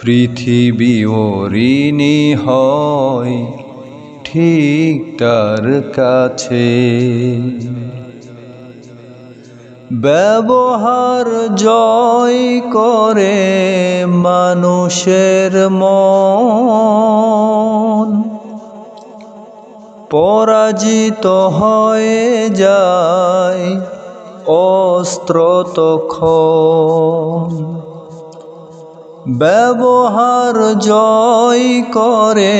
পৃথিবী ঋণী হয়, ঠিক তার কাছে। ব্যবহার জয় করে মানুষের মন। পরাজিত হয়ে যায় অস্ত্র তখন ব্যবহার জয় করে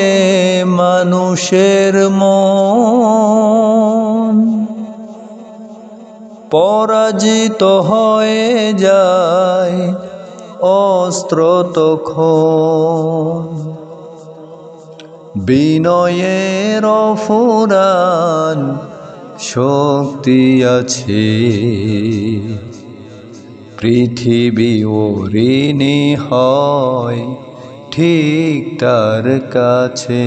মানুষের মন। পরাজিত হয়ে যায় অস্ত্র তখন। বিনয়ের ফুরান শক্তি আছে। পৃথিবী ও ঋণী হয় ঠিক তার কাছে।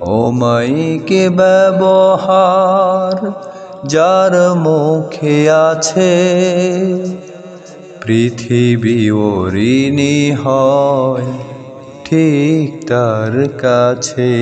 অমাইকে ব্যবহার যার মুখে আছে পৃথিবী ও ঋণী হয় ঠিক তার কাছে।